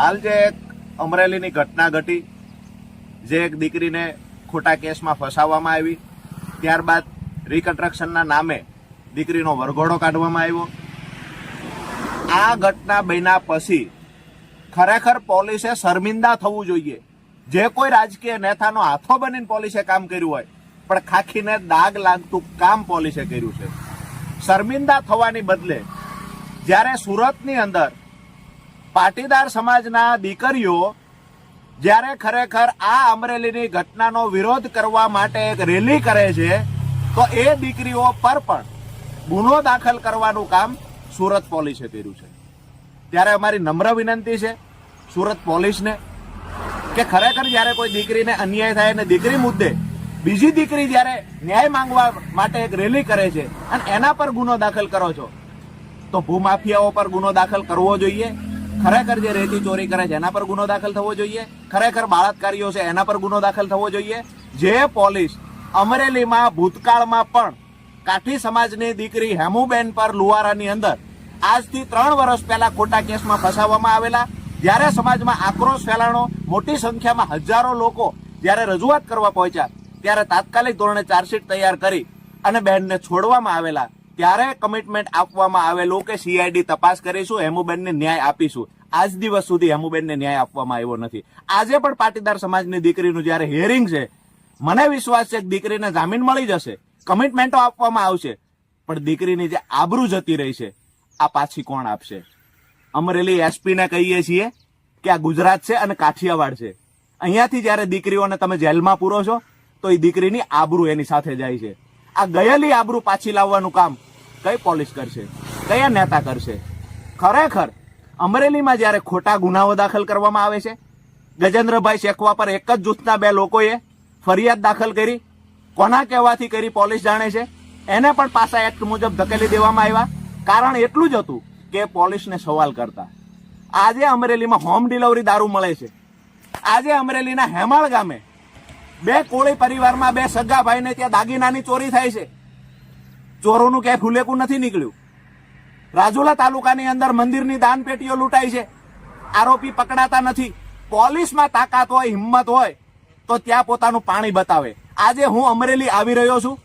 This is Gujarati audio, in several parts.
હાલ જે એક અમરેલીની ઘટના ઘટી, જે એક દીકરીને ખોટા કેસમાં ફસાવવામાં આવી, ત્યારબાદ રિકન્સ્ટ્રક્શનના નામે દીકરીનો વરઘોડો કાઢવામાં આવ્યો. આ ઘટના બન્યા પછી ખરેખર પોલીસે શર્મિંદા થવું જોઈએ. જે કોઈ રાજકીય નેતાનો હાથો બનીને પોલીસે કામ કર્યું હોય, પણ ખાખીને દાગ લાગતું કામ પોલીસે કર્યું છે. શર્મિંદા થવાની બદલે જ્યારે સુરતની અંદર પાટીદાર સમાજના દીકરીઓ જ્યારે ખરેખર આ અમરેલીની ઘટનાનો વિરોધ કરવા માટે એક રેલી કરે છે, તો એ દીકરીઓ પર પણ ગુનો દાખલ કરવાનું કામ સુરત પોલીસે કર્યું છે. ત્યારે અમારી નમ્ર વિનંતી છે સુરત પોલીસને કે ખરેખર જ્યારે કોઈ દીકરીને અન્યાય થાય અને દીકરી મુદ્દે બીજી દીકરી જ્યારે ન્યાય માંગવા માટે એક રેલી કરે છે અને એના પર ગુનો દાખલ કરો છો, તો ભૂમાફિયાઓ પર ગુનો દાખલ કરવો જોઈએ. ખરેખર જે રેતી ચોરી કરે છે, એના પર ગુનો દાખલ થવો જોઈએ. ખરેખર બળાત્કારીઓ છે, એના પર ગુનો દાખલ થવો જોઈએ. જે પોલીસ અમરેલીમાં ભૂતકાળમાં પણ કાઠી સમાજની દીકરી હેમુબેન પર લુવારાની અંદર આજથી ત્રણ વર્ષ પહેલા ખોટા કેસમાં ફસાવવામાં આવેલા. જ્યારે સમાજમાં આક્રોશ ફેલાણો, મોટી સંખ્યામાં હજારો લોકો જ્યારે રજૂઆત કરવા પહોંચ્યા, ત્યારે તાત્કાલિક ધોરણે ચાર્જશીટ તૈયાર કરી અને બહેનને છોડવામાં આવેલા. ત્યારે કમિટમેન્ટ આપવામાં આવેલું કે સીઆઈડી તપાસ કરીશું, હેમુબેનને ન્યાય આપીશું. આજ દિવસ સુધી હેમુબેનને ન્યાય આપવામાં આવ્યો નથી. આજે પણ પાટીદાર સમાજની દીકરીનું જ્યારે હિયરિંગ છે, મને વિશ્વાસ છે કે દીકરીને જામીન મળી જશે. કમિટમેન્ટો આપવામાં આવશે, પણ દીકરીની જે આબરૂ જતી રહી છે, આ પાછી કોણ આપશે? અમરેલી એસપીને કહીએ છીએ કે આ ગુજરાત છે અને કાઠિયાવાડ છે. અહીંયાથી જ્યારે દીકરીઓને તમે જેલમાં પૂરો છો, તો એ દીકરીની આબરૂ એની સાથે જાય છે. આ ગયેલી આબરૂ પાછી લાવવાનું કામ કઈ પોલીસ કરશે? કયા નેતા કરશે? ખરેખર અમરેલીમાં જ્યારે ખોટા ગુનાઓ દાખલ કરવામાં આવે છે, ગજેન્દ્રભાઈ શેખવા પર એક જ જૂથના બે લોકોએ ફરિયાદ દાખલ કરી, કોના કહેવાથી કરી પોલીસ જાણે છે? એને પણ પાસા એક્ટ મુજબ ધકેલી દેવામાં આવ્યા. કારણ એટલું જ હતું કે પોલીસને સવાલ કરતા. આજે અમરેલીમાં હોમ ડિલિવરી દારૂ મળે છે. આજે અમરેલીના હેમાળ ગામે બે કોળી પરિવારમાં બે સગા ભાઈને ત્યાં દાગીનાની ચોરી થાય છે. ચોરોનું ક્યાંય ફૂલેકું નથી નીકળ્યું. રાજુલા તાલુકાની અંદર મંદિરની દાન પેટીઓ લૂંટાઈ છે. આરોપી પકડાતા નથી. પોલીસમાં તાકાત હોય, હિંમત હોય, તો ત્યાં પોતાનું પાણી બતાવે. આજે હું અમરેલી આવી રહ્યો છું.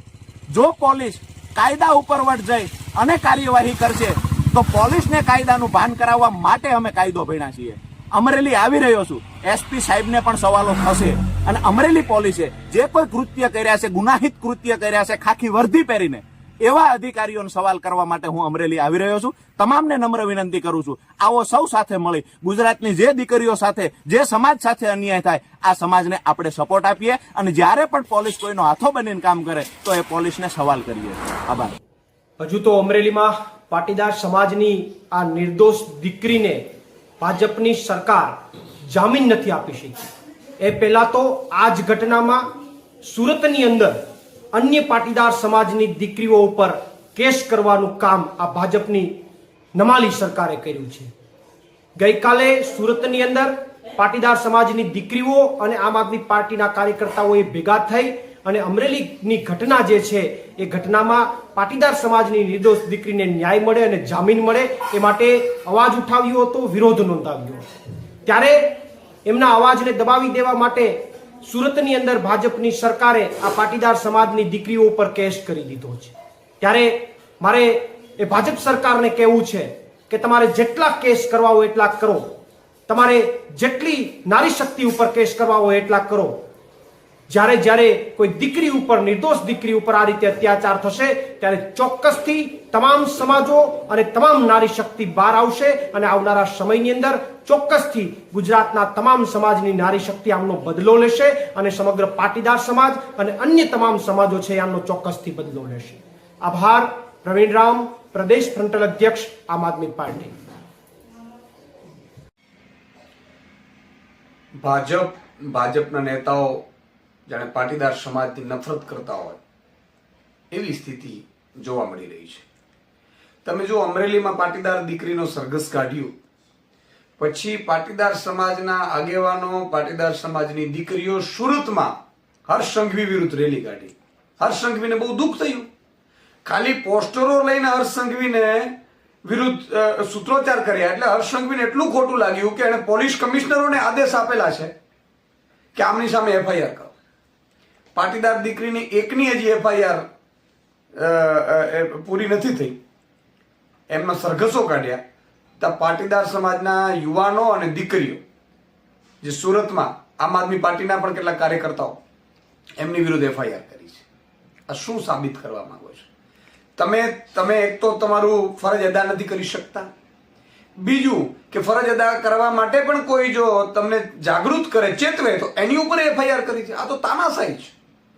જો પોલીસ કાયદા ઉપર વટ જઈ અને કાર્યવાહી કરશે, તો પોલીસને કાયદાનું ભાન કરાવવા માટે અમે કાયદો ભણ્યા છીએ. અમરેલી આવી રહ્યો છું. એસપી સાહેબને પણ સવાલો થશે. અને અમરેલી પોલીસે જે કોઈ કૃત્ય કર્યા છે, ગુનાહિત કૃત્ય કર્યા છે, ખાખી વર્ધી પહેરીને એવા અધિકારીઓને સવાલ કરવા માટે હું અમરેલી આવી રહ્યો છું. તમામને નમ્ર વિનંતી કરું છું, આવો સૌ સાથે મળી ગુજરાતની જે દીકરીઓ સાથે, જે સમાજ સાથે અન્યાય થાય, આ સમાજને આપણે સપોર્ટ આપીએ અને જ્યારે પણ પોલીસ કોઈનો હાથો બનીને કામ કરે, તો એ પોલીસને સવાલ કરીએ. આભાર. હજુ તો અમરેલીમાં પાટીદાર સમાજની આ નિર્દોષ દીકરીને ભાજપની સરકાર જામીન નથી આપી શકી. એ પહેલા તો આ જ ઘટનામાં સુરતની અંદર અન્ય પાટીદાર સમાજની દીકરીઓ ઉપર કેસ કરવાનું કામ આ ભાજપની નમાલી સરકારે કર્યું છે. ગઈકાલે સુરતની અંદર પાટીદાર સમાજની દીકરીઓ અને આમ આદમી પાર્ટીના કાર્યકર્તાઓએ ભેગા થઈ અને અમરેલીની ઘટના જે છે એ ઘટનામાં પાટીદાર સમાજની નિર્દોષ દીકરીને ન્યાય મળે અને જામીન મળે એ માટે અવાજ ઉઠાવ્યો હતો, વિરોધ નોંધાવ્યો ત્યારે એમના અવાજને દબાવી દેવા માટે સુરતની અંદર ભાજપની સરકારે આ પાટીદાર સમાજની દીકરીઓ ઉપર કેસ કરી દીધો છે. ત્યારે મારે એ ભાજપ સરકારને કહેવું છે કે તમારે જેટલા કેસ કરવા હોય એટલા કરો. તમારે જેટલી નારી શક્તિ ઉપર કેસ કરવા હોય એટલા કરો. જ્યારે જ્યારે કોઈ દીકરી ઉપર, નિર્દોષ દીકરી ઉપર આ રીતે અત્યાચાર થશે, ત્યારે ચોક્કસથી તમામ સમાજો અને તમામ નારી શક્તિ બહાર આવશે અને આવનારા સમયની અંદર ચોક્કસથી ગુજરાતના તમામ સમાજની નારી શક્તિ આમનો બદલો લેશે અને સમગ્ર પાટીદાર સમાજ અને અન્ય તમામ સમાજો છે આમનો ચોક્કસથી બદલો લેશે. આભાર પ્રવીણ રામ પ્રદેશ ફ્રન્ટલ અધ્યક્ષ, આમ આદમી પાર્ટી. ભાજપ, ભાજપના નેતાઓ જાણે પાટીદાર સમાજથી નફરત કરતા હોય, એવી સ્થિતિ જોવા મળી રહી છે. તમે જો અમરેલીમાં પાટીદાર દીકરીનો સરઘસ કાઢ્યો, પછી પાટીદાર સમાજના આગેવાનો, પાટીદાર સમાજની દીકરીઓ સુરતમાં હર્ષસંઘવી વિરુદ્ધ રેલી કાઢી. હર્ષસંઘવીને બહુ દુઃખ થયું. ખાલી પોસ્ટરો લઈને હર્ષસંઘવીને વિરુદ્ધ સૂત્રોચ્ચાર કર્યા. એટલે હર્ષસંઘવીને એટલું ખોટું લાગ્યું કે એણે પોલીસ કમિશનરોને આદેશ આપેલા છે કે આમની સામે એફઆઈઆર કરો. પાટીદાર દીકરીની એકની હજી એફઆઈઆર પૂરી નથી થઈ. એમના સરઘસો કાઢ્યા. ત્યાં પાટીદાર સમાજના યુવાનો અને દીકરીઓ, જે સુરતમાં આમ આદમી પાર્ટીના પણ કેટલાક કાર્યકર્તાઓ, એમની વિરુદ્ધ એફઆઈઆર કરી છે. આ શું સાબિત કરવા માંગો છો? તમે તમે એક તો તમારું ફરજ અદા નથી કરી શકતા. બીજું કે ફરજ અદા કરવા માટે પણ કોઈ જો તમને જાગૃત કરે, ચેતવે, તો એની ઉપર એફઆઈઆર કરી છે. આ તો તાનાશાહી છે.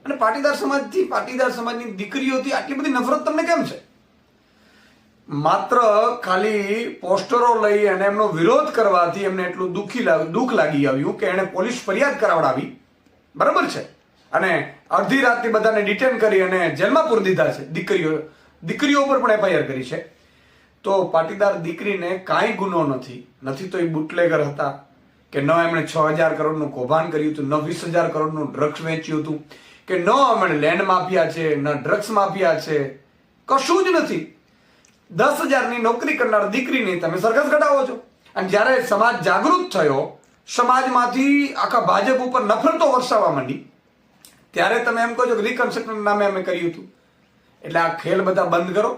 અને પાટીદાર સમાજથી પાટીદાર સમાજની દીકરીઓથી આટલી બધી નફરત તમને કેમ છે? માત્ર ખાલી પોસ્ટરો લઈ અને એમનો વિરોધ કરવાથી એમને એટલું દુઃખી દુઃખ લાગી આવ્યું કે એણે પોલીસ ફરિયાદ કરાવડાવી. બરાબર છે? અને અડધી રાતથી બધાને ડિટેન કરી અને જેલમાં પૂરી દીધા છે દીકરીઓ દીકરીઓ ઉપર પણ એફઆઈઆર કરી છે. તો પાટીદાર દીકરીને કાંઈ ગુનો નથી. નથી તો એ બુટલેગર હતા કે ન એમણે છ હજાર કરોડનું કૌભાંડ કર્યું હતું, ન વીસ હજાર કરોડનું ડ્રગ્સ વેચ્યું હતું. કે ન અમે લેન્ડ માફિયા છે, ન ડ્રગ્સ માફિયા છે. કશું જ નથી. દસ હજારની નોકરી કરનાર દીકરીની તમે સરઘસ ઘટાવો છો. અને જ્યારે સમાજ જાગૃત થયો, સમાજમાંથી આખા ભાજપ ઉપર નફરતો વરસાવવા માંડી, ત્યારે તમે એમ કહો છો કે રિકન્સ્ટ્રક્શન નામે અમે કર્યું હતું. એટલે આ ખેલ બધા બંધ કરો.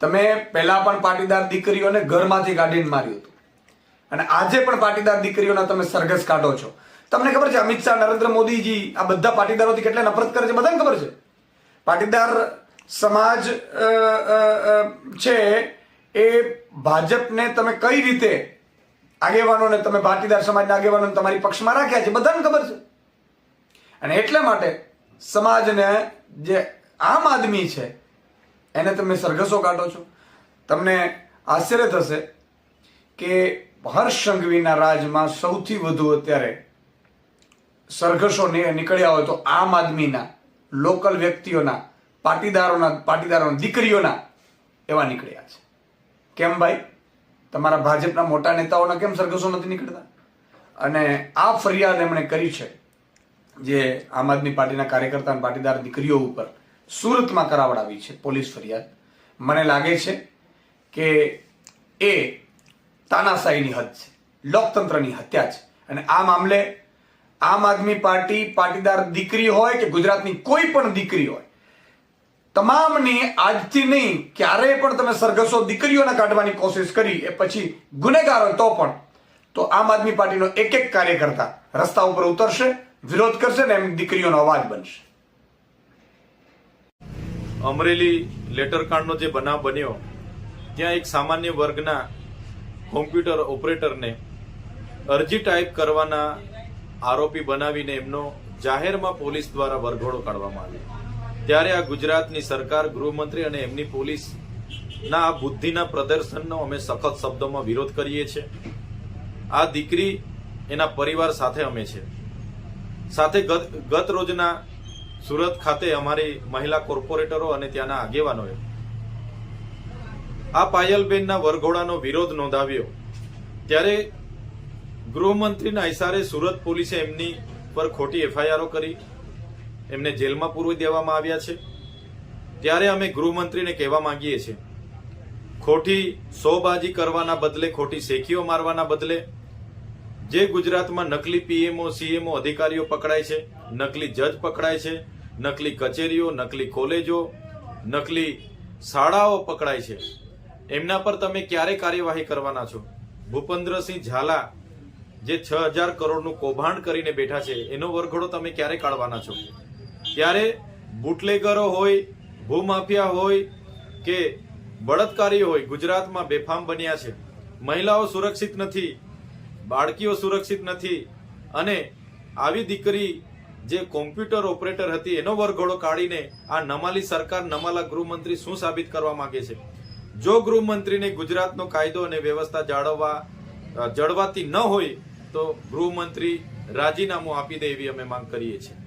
તમે પહેલાં પણ પાટીદાર દીકરીઓને ઘરમાંથી કાઢીને માર્યું હતું. અને આજે પણ પાટીદાર દીકરીઓના તમે સરઘસ કાઢો છો. તમને ખબર છે, અમિત શાહ, નરેન્દ્ર મોદીજી આ બધા પાટીદારોથી કેટલા નફરત કરે છે? બધાને ખબર છે. પાટીદાર સમાજ છે એ ભાજપને તમે કઈ રીતે આગેવાનોને, તમે પાટીદાર સમાજના આગેવાનોને તમારી પક્ષમાં રાખ્યા છે, બધાને ખબર છે. અને એટલા માટે સમાજને જે આમ આદમી છે, એને તમે સરઘસો કાઢો છો. તમને આશ્ચર્ય થશે કે હર્ષ સંઘવીના રાજમાં સૌથી વધુ અત્યારે સરઘસો નીકળ્યા હોય તો આમ આદમીના, લોકલ વ્યક્તિઓના, પાટીદારોના પાટીદારોના દીકરીઓના એવા નીકળ્યા છે. કેમ ભાઈ? તમારા ભાજપના મોટા નેતાઓના કેમ સરઘસો નથી નીકળતા? અને આ ફરિયાદ એમણે કરી છે જે આમ આદમી પાર્ટીના કાર્યકર્તા અને પાટીદાર દીકરીઓ ઉપર સુરતમાં કરાવડાવી છે, પોલીસ ફરિયાદ. મને લાગે છે કે એ તાનાશાહીની હદ છે, લોકતંત્રની હત્યા છે. અને આ મામલે આમ આદમી પાર્ટી પાટીદાર દીકરી હોય કે ગુજરાતની કોઈ પણ દીકરી હોય, તમામને આજથી નહીં, ક્યારેય પણ તમે સરઘસો દીકરીઓને કાઢવાની કોશિશ કરી, એ પછી ગુનેગાર તો પણ, તો આમ આદમી પાર્ટીનો એક એક કાર્યકર્તા રસ્તા ઉપર ઉતરશે, વિરોધ કરશે ને એમ દીકરીઓનો અવાજ બનશે. અમરેલી લેટરકાંડનો જે બનાવ બન્યો, ત્યાં એક સામાન્ય વર્ગના કોમ્પ્યુટર ઓપરેટરને અરજી ટાઈપ કરવાના આરોપી બનાવીને એમનો જાહેરમાં પોલીસ દ્વારા વરઘોડો કાઢવામાં આવ્યો. ત્યારે આ ગુજરાતની સરકાર, ગૃહમંત્રી અને એમની પોલીસના આ બુદ્ધિના પ્રદર્શનનો અમે સખત શબ્દોમાં વિરોધ કરીએ છીએ. આ દીકરી એના પરિવાર સાથે અમે છે. સાથે ગત રોજના સુરત ખાતે અમારી મહિલા કોર્પોરેટરો અને ત્યાંના આગેવાનોએ આ પાયલબેનના વરઘોડાનો વિરોધ નોંધાવ્યો. ત્યારે ગૃહમંત્રીના ઇશારે સુરત પોલીસે એમની પર ખોટી એફઆઈઆરો કરી. એમને જેલમાં પૂરવી દેવામાં આવ્યા છે. ત્યારે અમે ગૃહમંત્રીને કહેવા માંગીએ છીએ, ખોટી સોબાજી કરવાના બદલે, ખોટી શેખીઓ મારવાના બદલે, જે ગુજરાતમાં નકલી પીએમઓ, સીએમઓ અધિકારીઓ પકડાય છે, નકલી જજ પકડાય છે, નકલી કચેરીઓ, નકલી કોલેજો, નકલી શાળાઓ પકડાય છે. એમના પર તમે ક્યારે કાર્યવાહી કરવાના છો? ભૂપેન્દ્રસિંહ ઝાલા જે છ હજાર કરોડનું કૌભાંડ કરીને બેઠા છે, એનો વરઘોડો તમે ક્યારે કાઢવાના છો? ત્યારે બુટલેગરો હોય, ભૂમાફિયા હોય કે બળાત્કારી હોય, ગુજરાતમાં બેફામ બન્યા છે. મહિલાઓ સુરક્ષિત નથી, બાળકીઓ સુરક્ષિત નથી અને આવી દીકરી જે કોમ્પ્યુટર ઓપરેટર હતી, એનો વરઘોડો કાઢીને આ નમાલી સરકાર, નમાલા ગૃહમંત્રી શું સાબિત કરવા માંગે છે? જો ગૃહમંત્રીને ગુજરાતનો કાયદો અને વ્યવસ્થા જાળવવા જળવાતી ન હોય તો ગૃહમંત્રી રાજીનામું આપી દે એવી અમે માંગ કરીએ છીએ.